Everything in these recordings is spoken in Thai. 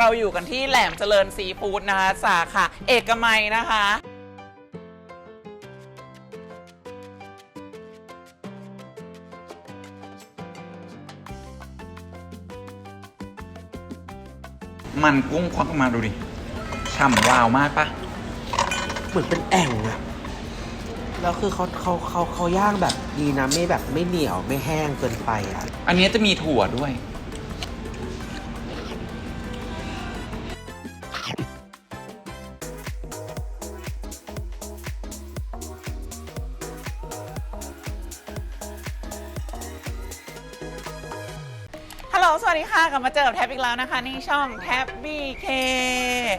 เราอยู่กันที่แหลมเจริญซีฟู้ดนะคะ สาขาเอกมัยนะคะ มันกุ้งควักออกมาดูดิ ฉ่ำวาวมากปะเหมือนเป็นแอ่งอะแล้วคือเขาเขาเขาเขาย่างแบบดีนะไม่แบบไม่เหนียวไม่แห้งเกินไปอะอันนี้จะมีถั่วด้วย วัสดีค่ะกลับมาเจอกับแท็บอีกแล้วนะคะนี่ช่องแท็บบีเค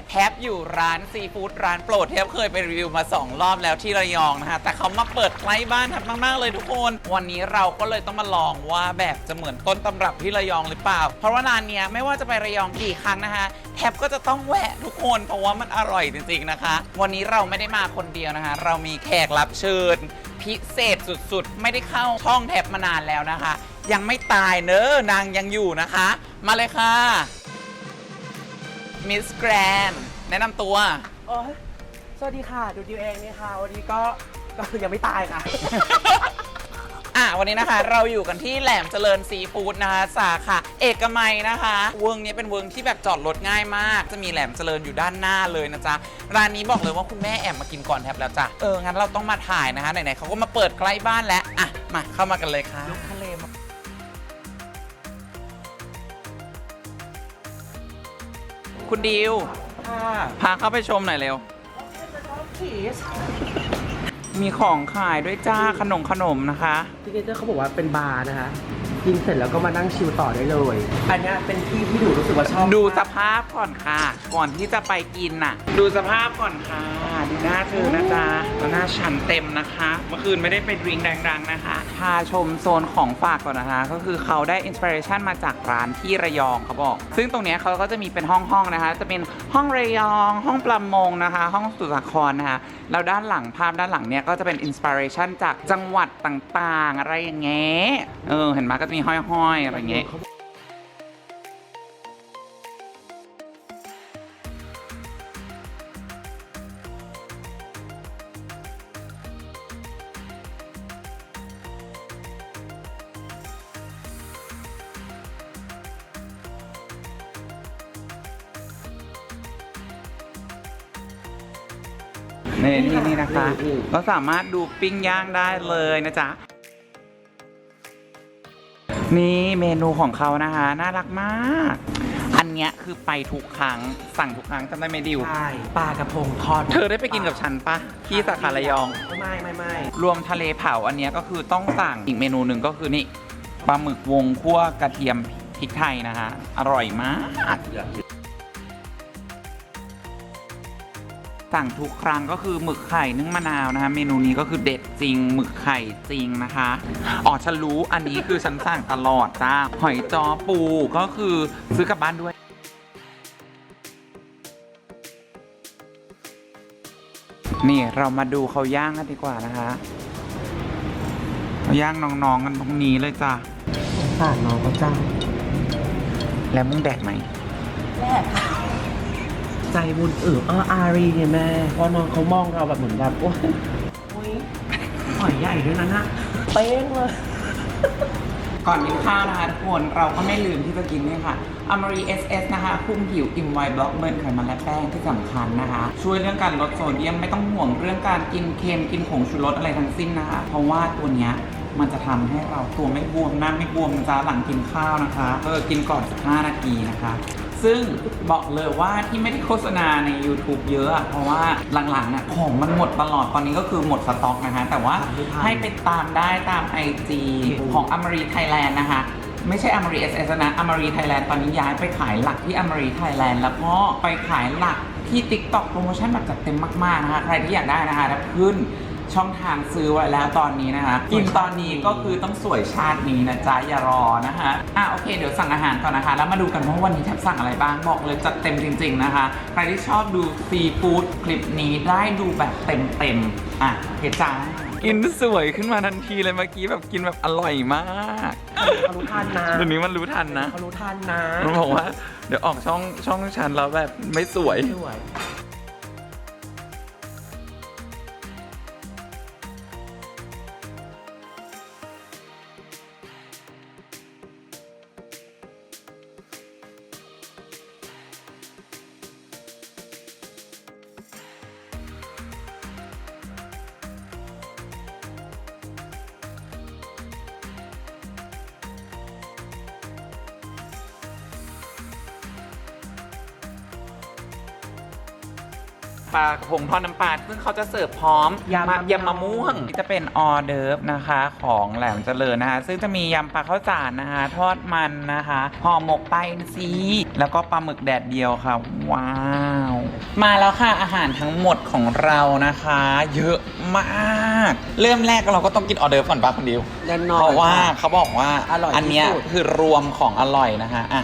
แท็บอยู่ร้านซีฟู้ดร้านโปรดแท็บเคยไปรีวิวมา 2 รอบแล้วที่ระยองนะคะแต่เขามาเปิดใกล้บ้านแท็บมากๆเลยทุกคน วันนี้เราก็เลยต้องมาลองว่าแบบจะเหมือนต้นตำรับที่ระยองหรือเปล่า เพราะว่าร้านเนี้ยไม่ว่าจะไประยองกี่ครั้งนะคะแท็บก็จะต้องแวะทุกคน เพราะว่ามันอร่อยจริงๆนะคะ วันนี้เราไม่ได้มาคนเดียวนะคะ เรามีแขกรับเชิญพิเศษสุดๆ ไม่ได้เข้าช่องแท็บมานานแล้วนะคะ ยังไม่ตายเนอะนางยังอยู่นะคะ มาเลยค่ะ มิสแกรนแนะนำตัว โอ้ยสวัสดีค่ะ ดูดิวเองนี่ค่ะ วันนี้ก็ ก็คือยังไม่ตายค่ะ อะวันนี้นะคะเราอยู่กันที่แหลมเจริญซีฟู้ดนะคะ สาขาเอกมัยนะคะ เวิร์งนี้เป็นเวิร์งที่แบบจอดรถง่ายมาก จะมีแหลมเจริญอยู่ด้านหน้าเลยนะจ๊ะ ร้านนี้บอกเลยว่าคุณแม่แอบมากินก่อนแทบแล้วจ้ะ เออ งั้นเราต้องมาถ่ายนะคะ ไหนๆเขาก็มาเปิดใกล้บ้านแล้ว อะ มาเข้ามากันเลยค่ะทะเลมา คุณดิว ค่ะพาเข้าไปชมหน่อยเร็วชีสมีของขายด้วยจ้าขนมขนมนะคะ ที่เกเจอร์เขาบอกว่าเป็นบาร์นะคะ กินเสร็จแล้วก็มานั่งชิลต่อได้เลย อันเนี้ยเป็นที่ที่ดูรู้สึกว่าชอบดูสมากภาพก่อนค่ะ ก่อนที่จะไปกินน่ะ ดูสภาพก่อนค่ะ ดูหน้าเธอนะจ๊ะแล้วหน้าฉันเต็มนะคะ เมื่อคืนไม่ได้ไปดริงก์ดังๆนะคะ พาชมโซนของฝากก่อนนะคะ ก็คือเขาได้อินสปิเรชันมาจากร้านที่ระยองเขาบอก ซึ่งตรงเนี้ยเขาก็จะมีเป็นห้องๆนะคะ จะเป็นห้องระยอง ห้องประมงนะคะ ห้องสุสาครนะคะ แล้วด้านหลังภาพด้านหลังเนี้ยก็จะเป็นอินสปิเรชันจากจังหวัดต่างๆ อะไรอย่างเงี้ย เออ เห็นไหมก็จะมีห้อยๆอะไรอย่างเงี้ยนี่นี่นี่นะคะอืมเราสามารถดูปิ้งย่างได้เลยนะจ๊ะ นี่เมนูของเขานะคะ น่ารักมาก อันเนี้ยคือไปทุกครั้งสั่งทุกครั้งจำได้ไหมดิว ใช่ปลากระพงทอดเธอได้ไปกินกับฉันปะที่สาขาระยอง ไม่ไม่ไม่รวมทะเลเผาอันเนี้ยก็คือต้องสั่งอีกเมนูหนึ่งก็คือนี่ปลาหมึกวงคั่วกระเทียมพริกไทยนะคะอร่อยมาก สั่งทุกครั้งก็คือหมึกไข่นึ่งมะนาวนะคะ เมนูนี้ก็คือเด็ดจริงหมึกไข่จริงนะคะอ๋อฉันรู้อันนี้คือฉันสั่งตลอดจ้าหอยจอปูก็คือซื้อกลับบ้านด้วย นี่เรามาดูเขาย่างกันดีกว่านะคะเขาย่างน้องๆกันตรงนี้เลยจ้ะสารน้องก็จ้าแล้วมึงแดกไหม ใจบุญเอออออารีเนี่ยแม่เพราะน้องเขามองเราแบบเหมือนแบบโอ้ยโอ้ยหอยใหญ่ด้วยนะนะเป้งเลยก่อนกินข้าวนะคะทุกคนเราก็ไม่ลืมที่จะกินเนี่ยค่ะอมรี SS นะคะ คุ้มผิวอิ่มไวบล็อกเบิร์นไขมันและแป้งที่สำคัญนะคะ ช่วยเรื่องการลดโซเดียมไม่ต้องห่วงเรื่องการกินเค็มกินผงชูรสอะไรทั้งสิ้นนะคะ เพราะว่าตัวเนี้ยมันจะทำให้เราตัวไม่บวมหน้าไม่บวมนะจ๊ะหลังกินข้าวนะคะเออกินก่อน 15 นาทีนะคะ ซึ่งบอกเลยว่าที่ไม่ได้โฆษณาใน YouTube เยอะอะเพราะว่าหลังๆน่ะของมันหมดตลอดตอนนี้ก็คือหมดสต็อกนะคะ แต่ว่าให้ไปตามได้ตาม IG ของอมรีไทยแลนด์นะคะไม่ใช่อมรีเอสเอสนะอมรีไทยแลนด์ตอนนี้ย้ายไปขายหลักที่อมรีไทยแลนด์แล้วก็ไปขายหลักที่ TikTok โปรโมชั่นแบบจัดเต็มมากๆนะคะ ใครที่อยากได้นะคะแล้วขึ้น ช่องทางซื้อไว้แล้วตอนนี้นะคะกินตอนนี้ก็คือต้องสวยชาตินี้นะจ๊ะอย่ารอนะคะอะโอเคเดี๋ยวสั่งอาหารก่อนนะคะ แล้วมาดูกันว่าวันนี้แทบสั่งอะไรบ้างบอกเลยจัดเต็มจริง ๆนะคะ ใครที่ชอบดูซีฟู้ดคลิปนี้ได้ดูแบบเต็มๆอะเห็นจ้ากินสวยขึ้นมาทันทีเลยเมื่อกี้แบบกินแบบอร่อยมากเขารู้ทันนะเดี๋ยวนี้มันรู้ทันนะเขารู้ทันนะมันบอกว่า เดี๋ยวออกช่องช่องฉันแล้วแบบไม่สวยสวย ปลากระพงทอดน้ำปลาซึ่งเขาจะเสิร์ฟพร้อมยำมยำมะม่วงที่จะเป็นออเดิร์ฟนะคะ ของแหลมเจริญนะคะ ซึ่งจะมียำปลาข้าวสารนะคะ ทอดมันนะคะห่อหมกปลาอินทรีแล้วก็ปลาหมึกแดดเดียวค่ะ ว้าว มาแล้วค่ะอาหารทั้งหมดของเรานะคะ เยอะมาก เริ่มแรกเราก็ต้องกินออเดิร์ฟก่อนป้าคนเดียวแน่นอนเพราะว่าค่เขาบอกว่าอร่อยที่สุดนเนี้ยคือรวมของอร่อยนะคะอะ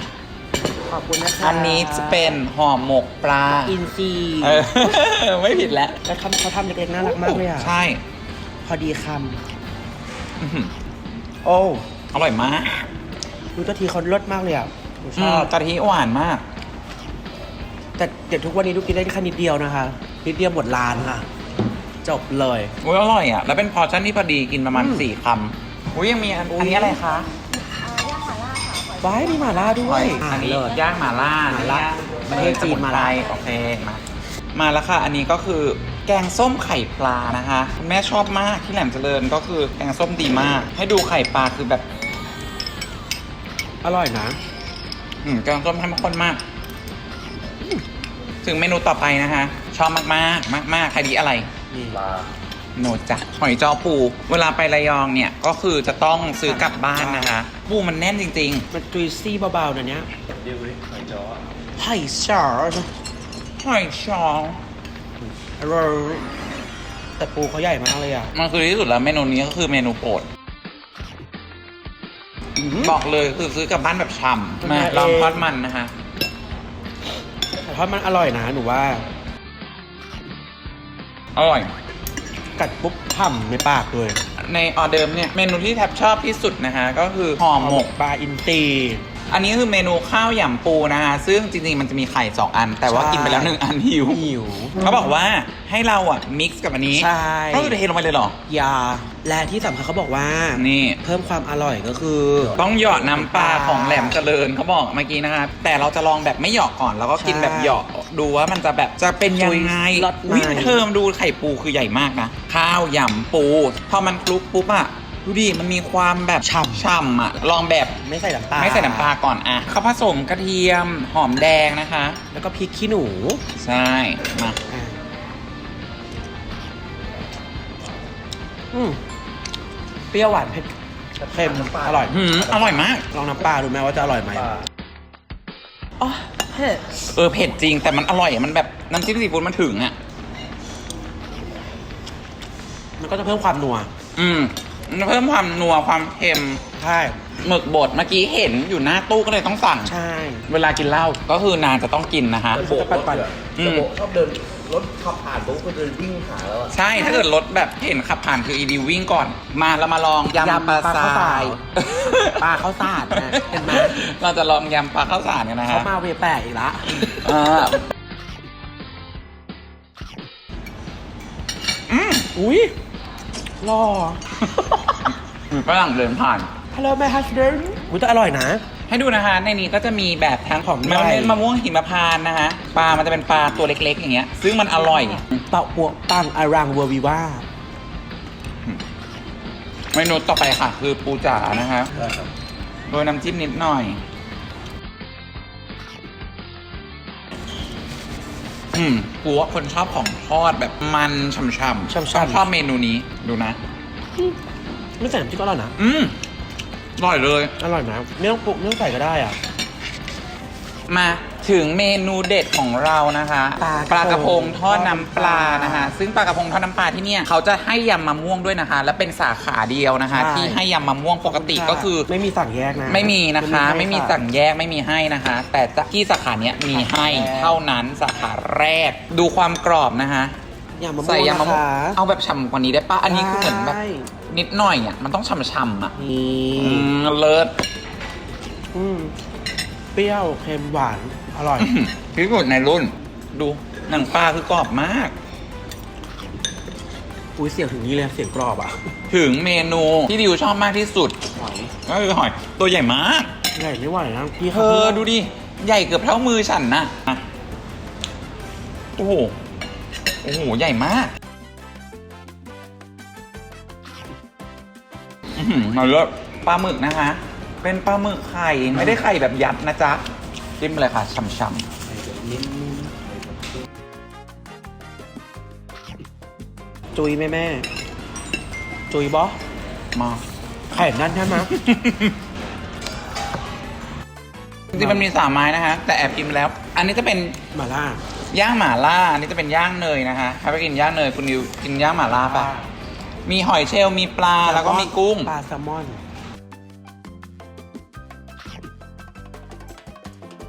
ขอบคุณนะคะอันนี้จะเป็นห่อหมกปลาอินซีเออ ไม่ผิดแล้วแล้วทำเขาทำเล็กๆน่ารักมากเลยอะ ใช่ พอดีคอื้อหือำโอ้ อร่อยมากดูตัวทีเขาเลิศมากเลยอะหนูชอือมบกะทิหวานมาก แต่เดี๋ยวทุกวันนี้ดูกินได้แค่นิดเดียวนะคะนิดเดียวหมดร้านค่ะ จบเลยอุ้ยอร่อยอะ แล้วเป็นพอร์ชั่นที่พอดีกินประมาณอืมสี่คำอุ้ยยังมีอันอุ๊ยอันนี้อะไรคะ ว้ายมีหม่าล่าด้วยอันนี้เลิศย่างหม่าล่าหม่าล่าย่างประเทศจีนมาล่าโอเคมามาแล้วค่ะ อันนี้ก็คือแกงส้มไข่ปลานะคะคุณแม่ชอบมากที่แหลมเจริญก็คือแกงส้มดีมาก ให้ดูไข่ปลาคือแบบ อร่อยนะ อืมแกงส้มเข้มข้นมากอืมถึงเมนูต่อไปนะคะ ชอบมากมากมากมาก ๆ ใครดีอะไรนี่ โนจ้ะหอยจอปู เวลาไประยองเนี่ยก็คือจะต้องซื้อกลับบ้านนะคะ ปูมันแน่นจริง มันจุยซี่เบาๆนะเนี้ยหอยจ้อหอยจ้อๆ หอยชองอร่อยแต่ปูเขาใหญ่มากเลยอะ มันคือที่สุดแล้วเมนูนี้ก็คือเมนูโปรด บอกเลยคือซื้อกลับบ้านแบบฉ่ำมาลองทอดมันนะคะแต่ทอดมันอร่อยนะหนูว่า อร่อย กัดปุ๊บฉ่ำในปากเลย ในออเดิร์ฟเนี่ยเมนูที่แทบชอบที่สุดนะคะก็คือห่อหมกปลาอินทรีอันนี้คือเมนูข้าวยำปูนะคะซึ่งจริงๆมันจะมีไข่สองอัน แต่ว่าใช่ กินไปแล้วหนึ่งอันหิวหิว เขาบอกว่าให้เราอะมิกซ์กับอันนี้ใช่ ก็คือเทลงไปเลยเหรอ ยา และที่สำคัญเขาบอกว่านี่ เพิ่มความอร่อยก็คือ ต้องเหยาะน้ำปลาของแหลมเจริญเขาบอกเมื่อกี้นะคะแต่เราจะลองแบบไม่เหยาะก่อน แล้วก็กินแบบเหยาะดูว่ามันจะแบบจะเป็นยังไงรสไหน วิเทอมดูไข่ปูคือใหญ่มากนะ ข้าวยำปู พอมันคลุกปุ๊บอะดูดิมันมีความแบบฉ่ำฉ่ำอะลองแบบไม่ใส่น้ำปลาไม่ใส่น้ำปลาก่อนอะเขาผสมกระเทียมหอมแดงนะคะ แล้วก็พริกขี้หนูใช่มาอ่าอืม เปรี้ยวหวานเผ็ดเค็มอร่อยหืมอร่อยมาก ลองน้ำปลาดูไหมว่าจะอร่อยไหมอ๋อเผ็ดเออเผ็ดจริงแต่มันอร่อยอะมันแบบน้ำจิ้มซีฟู้ดมันถึงอะมันก็จะเพิ่มความนัวอืมมันเพิ่มความนัวความเค็มใช่หมึกบดเมื่อกี้เห็นอยู่หน้าตู้ก็เลยต้องสั่ง ใช่ เวลากินเหล้าก็คือนานจะต้องกินนะคะมันจะปั่นอืมชอบเดิน รถขับผ่านปุ๊บก็เดินวิ่งหาแล้วอะใช่ถ้าเกิดรถแบบเห็นขับผ่านคืออีดีวิ่งก่อน มาเรามาลองยำปลาทรายปลาข้าวสารนะเห็นไหมเราจะลองยำปลาข้าวสารกันนะเขาฮะมาเวแปลกอีกละอ่าอืมอุ้ยรอฝรั่งเดินผ่าน Hello my husband อุ้ยแต่อร่อยนะ ให้ดูนะคะ ในนี้ก็จะมีแบบทั้งของมะใหญ่ม่วงมะม่วงหิมพานต์นะคะปลา มันจะเป็นปลาตัวเล็กๆ อย่างเงี้ย ซึ่งมันอร่อยเต่าปัวปังอารังเวอร์วิว่าเมนูต่อไปค่ะ คือปูจ๋านะคะโดยน้ำจิ้มนิดหน่อย อืมกูว่าคนชอบของทอดแบบมันช่ำๆช่ำๆต้องชอบเมนูนี้ดูนะไม่ใส่น้ำจิ้มก็อร่อยนะ อืมอ ร่อยเลย อร่อยนะไม่ต้องปรุงไม่ต้องใส่ก็ได้อะ มาถึงเมนูเด็ดของเรานะคะปลากระพงกระพงทอดน้ำปลานะคะ ซึ่งปลากระพงทอดน้ำปลาที่เนี่ยเขาจะให้ยำมะม่วงด้วยนะคะ และเป็นสาขาเดียวนะคะที่ให้ยำมะม่วงปกติก็คือ ไม่มีสั่งแยกนะ ไม่มีนะคะ ไม่มีให้สั่งแยกไม่มีให้นะคะ แต่ที่สาขาเนี้ยมีให้สาขาแรกเท่านั้นสาขาแรก ดูความกรอบนะคะ ยำมะม่วงใส่ยำมะม่วงนะคะเอาแบบฉ่ำกว่านี้ได้ปะอันนี้คือเหมือนแบบ ได้นิดหน่อยอะมันต้องฉ่ำๆอะนี่อืมเลิศอืมเปรี้ยวเค็มหวาน อร่อย ที่สุดในรุ่น ดูหนังปลาคือกรอบมาก อุ้ยเสียงถึงนี้เลยเสียงกรอบอะถึงเมนูที่ดิวชอบมากที่สุดหอยก็คือหอยตัวใหญ่มาก ใหญ่ไม่ไหวนะพี่เธอดูดิ ใหญ่เกือบเท่ามือฉันนะอะโอ้โห โอ้โห ใหญ่มากอื้อหือมาเลือกปลาหมึกนะคะ เป็นปลาหมึกไข่ไม่ได้ไข่แบบยัดนะจ๊ะ จิ้มเลยค่ะช่ำจุยแม่แม่ จุยบอๆมาไข่นั่นใช่ไหมจริงๆมันมีสามไม้นะคะ แต่แอบกินไปแล้ว อันนี้จะเป็นมาล่า ย่างหม่าล่าอันนี้จะเป็นย่างเนยนะคะใครไปกินย่างเนยคุณดิวกินย่างหม่าล่าปะมีหอยเชลล์มีปลาแล้วก็มีกุ้ง ปลาแซลมอน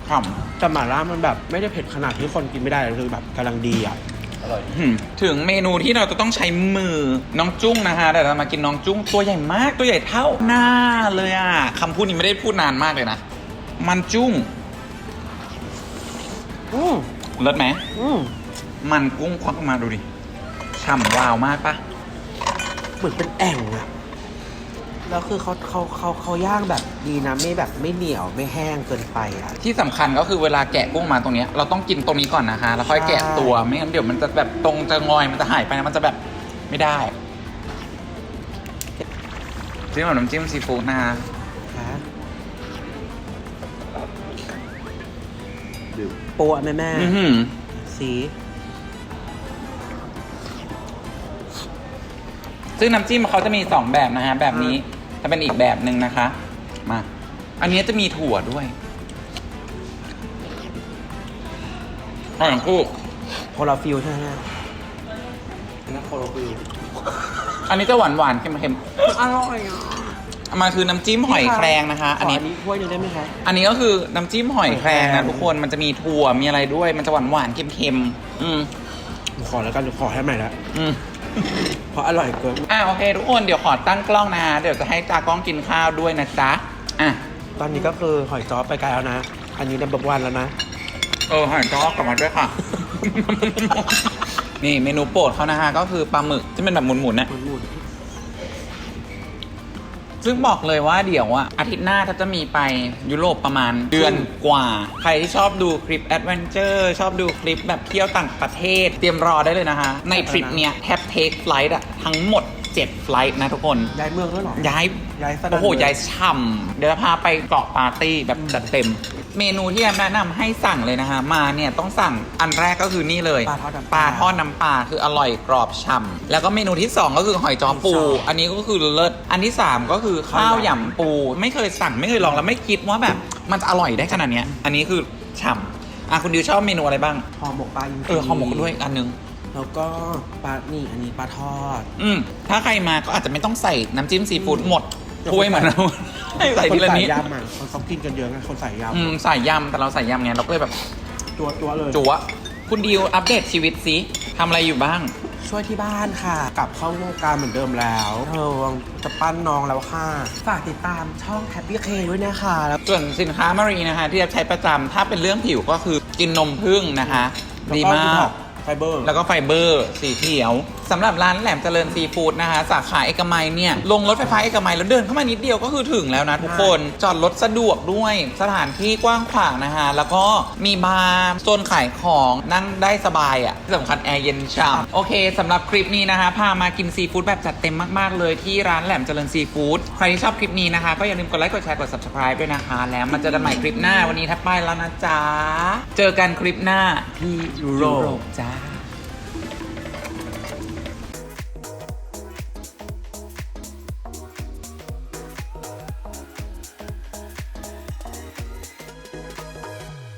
ฉ่แต่หม่าล่ามันแบบไม่ได้เผ็ดขนาดที่คนกินไม่ได้เลยคือแบบกำลังดีอะอร่อยำหืมถึงเมนูที่เราจะต้องใช้มือน้องจุ้งนะคะแต่เรามากินน้องจุ้งตัวใหญ่มากตัวใหญ่เท่าหน้าเลยอะคำพูดนี้ไม่ได้พูดนานมากเลยนะ มันจุ้ง อืม เลิศไหม อืมมันกุ้งควักออกมาดูดิ ฉ่ำวาวมากปะเหมือนเป็นแอ่งอะแล้วคือเขาเขาเขาเขาย่างแบบดีนะไม่แบบไม่เหนียวไม่แห้งเกินไปอะที่สำคัญก็คือเวลาแกะกุ้งมาตรงเนี้ยเราต้องกินตรงนี้ก่อนนะคะ แล้วค่อยแกะตัว ไม่งั้นเดี๋ยวมันจะแบบตรงจะงอยมันจะหายไปนะมันจะแบบไม่ได้ จิ้มกับน้ำจิ้มซีฟู้ดนะคะ คะดื่มปัวแม่แม่ อื้อหือสีซึ่งน้ำจิ้มเขาจะมีสองแบบนะฮะ แบบนี้จะเป็นอีกแบบหนึ่งนะคะ มา อันนี้จะมีถั่วด้วยอร่อยทั้งคู่ โคลาฟิลใช่ไหมอันนั้นโคลาฟิลอันนี้จะหวานหวานๆเค็มอร่อยอะๆเอา มาคือน้ำจิ้มหอยแครงนะคะ อันนี้ขอันนี้ถ้วยหนึงได้ไหมคะอันนี้ก็คือน้ำจิ้มหอยแครงหอยแครนะงทุกคนมันจะมีถั่วมีอะไรด้วย มันจะหวานหวานๆเค็มๆอืมขอแล้วกันเดี๋ยวขอให้ใหม่ละอืม เพราะอร่อยเกินอะโอเคทุกคนเดี๋ยวขอตั้งกล้องนะฮะเดี๋ยวจะให้ตากล้องกินข้าวด้วยนะจ๊ะอะตอนนี้ก็คือหอยจ้อไปไกลแล้วนะ อันนี้ดับเบิลวันแล้วนะ เออหอยจ้อกลับมาด้วยค่ะ นี่เมนูโปรดเขานะฮะก็คือปลาหมึกที่เป็นแบบหมุนๆนะ หมุน ซึ่งบอกเลยว่าเดี๋ยวอะอาทิตย์หน้าถ้าจะมีไปยุโรปประมาณเดือนกว่า ใครที่ชอบดูคลิปแอดเวนเจอร์ชอบดูคลิปแบบเที่ยวต่างประเทศ เตรียมรอได้เลยนะคะ ในทริปเนี้ยแทบเทคไฟลท์อะทั้งหมด7ไฟลท์นะทุกคนๆย้ายเมืองด้วยเหรอ ย้ายย้ายสนั่นโอ้โหเลยย้ายช่ำเดี๋ยวจะพาไปเกาะปาร์ตี้แบบจัดเต็ม เมนูที่แอมแนะนำให้สั่งเลยนะคะมาเนี่ยต้องสั่งอันแรกก็คือนี่เลยปลาทอดน้ำปลา ทอดน้ำปลาคืออร่อยกรอบฉ่ำแล้วก็เมนูที่2ก็คือหอยจ้อปูหอยจ้ออัอันนี้ก็คือเลิศอันที่3ก็คือข้าวหยำปู ไม่เคยสั่งไม่เคยลองแล้วไม่คิดว่าแบบมันจะอร่อยได้ขนาดเนี้ยอันนี้คือฉ่ำอะคุณดิวชอบเมนูอะไรบ้างห่อหมกปลาอินทรีเออข้าวหมกด้วยอีกอันนึง แล้วก็ปลานี่อันนี้ปลาทอด อืมถ้าใครมาก็อาจจะไม่ต้องใส่น้ำจิ้มซีฟู้ดหมด ถ้วยเหมือนเราให้ใส่ทีละนิดคนใส่ยำอะคนเขากินกันเยอะไงคนใส่ยอืมใส่ยำแต่เราใส่ยำไงเราก็เลยแบบำตัวตัวเลยจัวคุณดิวอัปเดตชีวิตสิทำอะไรอยู่บ้าง ช่วยที่บ้านค่ะ กลับเข้าวงการเหมือนเดิมแล้วเธอจะปั้นน้องแล้วค่ะ ฝากติดตามช่อง Happy K ด้วยนะคะแล้ว ส่วนสินค้ามารีนะคะที่จะใช้ประจำถ้าเป็นเรื่องผิวก็คือกินนมผึ้งนะคะ ดีมาก ไฟเบอร์ แล้วก็ไฟเบอร์สีเขียว สำหรับร้านแหลมเจริญซีฟู้ดนะคะ สาขาเอกมัยเนี่ยลงรถไฟฟ้าเอกมัยแล้วเดินเข้ามานิดเดียวก็คือถึงแล้วนะทุกคนจอดรถสะดวกด้วยสถานที่กว้างขวางนะคะแล้วก็มีบาร์โซนขายของนั่งได้สบายอะ่ะที่สำคัญแอร์เย็นช่ำโอเคสำหรับคลิปนี้นะคะ พามากินซีฟู้ดแบบจัดเต็มมากๆ เลยที่ร้านแหลมเจริญซีฟู้ดใครที่ชอบคลิปนี้นะคะ ก็อย่าลืมกดไลค์กดแชร์กด subscribe ด้วยนะคะ แล้วมาเจอกันใหม่คลิปหน้าวันนี้ทักไปแล้วนะจ๊ะเจอกันคลิปหน้าที่ยุโรปจ้า